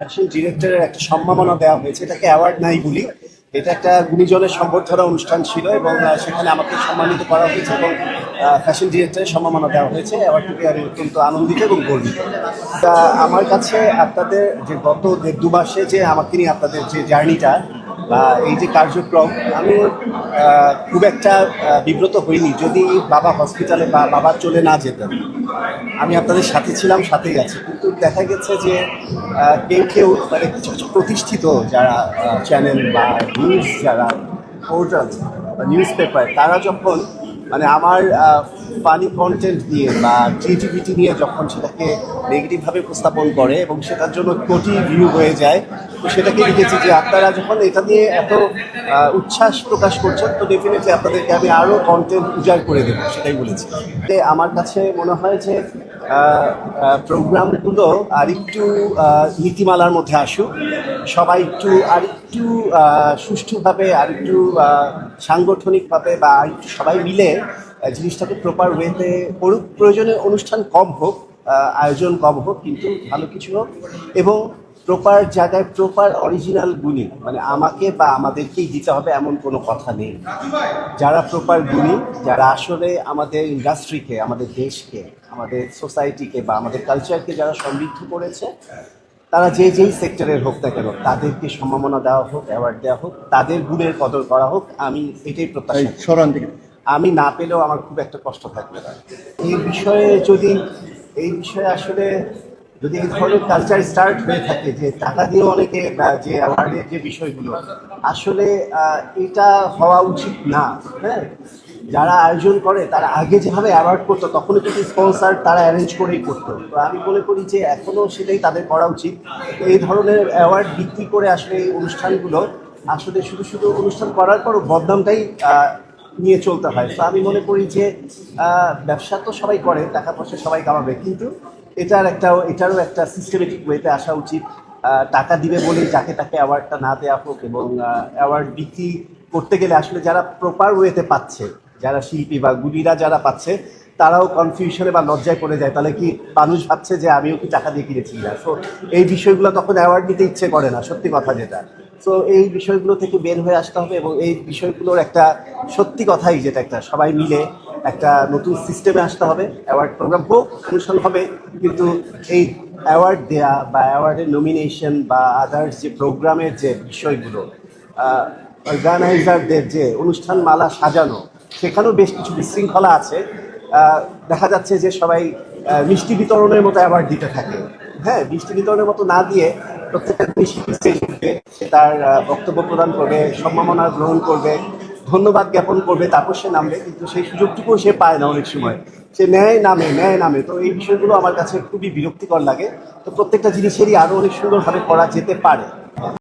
Fashion ডিরেক্টরের একটা সম্মাননা দেওয়া হয়েছে। এটাকে অ্যাওয়ার্ড নাই বলি। এটা একটা গুণীজনের সম্বর্ধনা অনুষ্ঠান ছিল এবং সেখানে আমাকে সম্মানিত করা হয়েছে এবং ফ্যাশন ডিরেক্টরের সম্মাননা দেওয়া হয়েছে। অ্যাওয়ার্ডটিকে আমি অত্যন্ত আনন্দিত এবং গর্বিত। তা আমার কাছে আপনাদের যে গত দু মাসে যে আমাকে নিয়ে আপনাদের যে জার্নিটা বা এই যে কার্যক্রম, আমি খুব একটা বিব্রত হইনি। যদি বাবা হসপিটালে বা বাবা চলে না যেতেন, আমি আপনাদের সাথে ছিলাম, সাথেই আছি। কিন্তু দেখা গেছে যে কেউ কেউ মানে কিছু কিছু প্রতিষ্ঠিত যারা চ্যানেল বা নিউজ যারা পোর্টাল বা নিউজ পেপার তারা যখন মানে আমার ফানি কন্টেন্ট নিয়ে বা ক্রিয়েটিভিটি নিয়ে যখন সেটাকে নেগেটিভভাবে উপস্থাপন করে এবং সেটার জন্য কোটি ভিউ হয়ে যায়, তো সেটাকে দেখেছি যে আপনারা যখন এটা নিয়ে এত উচ্ছ্বাস প্রকাশ করছেন, তো ডেফিনেটলি আপনাদেরকে আমি আরও কন্টেন্ট উজাড় করে দেবো, সেটাই বলেছি। তে আমার কাছে মনে হয় যে প্রোগ্রামগুলো আর একটু নীতিমালার মধ্যে আসুক সবাই একটু আর একটু সুষ্ঠুভাবে আর একটু সাংগঠনিকভাবে বা একটু সবাই মিলে জিনিসটাকে প্রপার ওয়েতে করুক। প্রয়োজনে অনুষ্ঠান কম হোক আয়োজন কম হোক, কিন্তু ভালো কিছু হোক। এবং প্রপার জায়গায় প্রপার অরিজিনাল গুণী মানে আমাকে বা আমাদেরকেই দিতে হবে এমন কোনো কথা নেই। যারা প্রপার গুণী, যারা আসলে আমাদের ইন্ডাস্ট্রিকে আমাদের দেশকে, আমাদের সোসাইটিকে বা আমাদের কালচারকে যারা সমৃদ্ধ করেছে তারা যে যেই সেক্টরের হোক না কেন তাদেরকে সম্ভাবনা দেওয়া হোক অ্যাওয়ার্ড দেওয়া হোক তাদের গুণের কদর করা হোক আমি এটাই প্রত্যাশা। সরান আমি না পেলেও আমার খুব একটা কষ্ট থাকবে না। এই বিষয়ে যদি এই বিষয়ে আসলে যদি এই ধরনের কালচার স্টার্ট হয়ে থাকে যে টাকা দিয়ে অনেকে যে অ্যাওয়ার্ডের যে বিষয়গুলো আসলে এটা হওয়া উচিত না হ্যাঁ? যারা আয়োজন করে, তারা আগে যেভাবে অ্যাওয়ার্ড করতো তখনও কিন্তু স্পন্সার তারা অ্যারেঞ্জ করেই করতো। তো আমি মনে করি যে এখনও সেটাই তাদের করা উচিত। তো এই ধরনের অ্যাওয়ার্ড বিক্রি করে আসলে এই অনুষ্ঠানগুলো আসলে শুধু শুধু অনুষ্ঠান করার পরও বদনামটাই নিয়ে চলতে হয়। তো আমি মনে করি যে ব্যবসা তো সবাই করে, টাকা পয়সা সবাই কামাবে, কিন্তু এটার একটা, এটারও একটা সিস্টেমেটিক ওয়েতে আসা উচিত। টাকা দিবে বলেই যাকে তাকে অ্যাওয়ার্ডটা না দেওয়া হোক এবং অ্যাওয়ার্ড বিক্রি করতে গেলে আসলে যারা প্রপার ওয়েতে পাচ্ছে যারা শিল্পী বা গুলিরা যারা পাচ্ছে, তারাও কনফিউশনে বা লজ্জায় পড়ে যায়। তাহলে কি মানুষ ভাবছে যে আমিও কি টাকা দিয়ে কিনেছি না সো এই বিষয়গুলো তখন অ্যাওয়ার্ড নিতে ইচ্ছে করে না, সত্যি কথা যেটা। সো এই বিষয়গুলো থেকে বের হয়ে আসতে হবে এবং এই বিষয়গুলোর একটা সত্যি কথাই যেটা একটা সবাই মিলে একটা নতুন সিস্টেমে আসতে হবে। অ্যাওয়ার্ড প্রোগ্রাম হোক, অনুষ্ঠান হবে, কিন্তু এই অ্যাওয়ার্ড দেয়া বা অ্যাওয়ার্ডের নমিনেশন বা আদার্স যে প্রোগ্রামের যে বিষয়গুলো অর্গানাইজারদের যে অনুষ্ঠান মালা সাজানো সেখানেও বেশ কিছু বিশৃঙ্খলা আছে। দেখা যাচ্ছে যে সবাই মিষ্টি বিতরণের মতো অ্যাওয়ার্ড দিতে থাকে। হ্যাঁ মিষ্টি বিতরণের মতো না দিয়ে প্রত্যেকটা মিষ্টি সে তার বক্তব্য প্রদান করবে, সম্ভাবনা গ্রহণ করবে, ধন্যবাদ জ্ঞাপন করবে, তারপর সে নামবে। কিন্তু সেই সুযোগটুকুও সে পায় না অনেক সময়। সে ন্যায় নামে ন্যায় নামে। তো এই বিষয়গুলো আমার কাছে খুবই বিরক্তিকর লাগে। তো প্রত্যেকটা জিনিসেরই আরও অনেক সুন্দরভাবে করা যেতে পারে।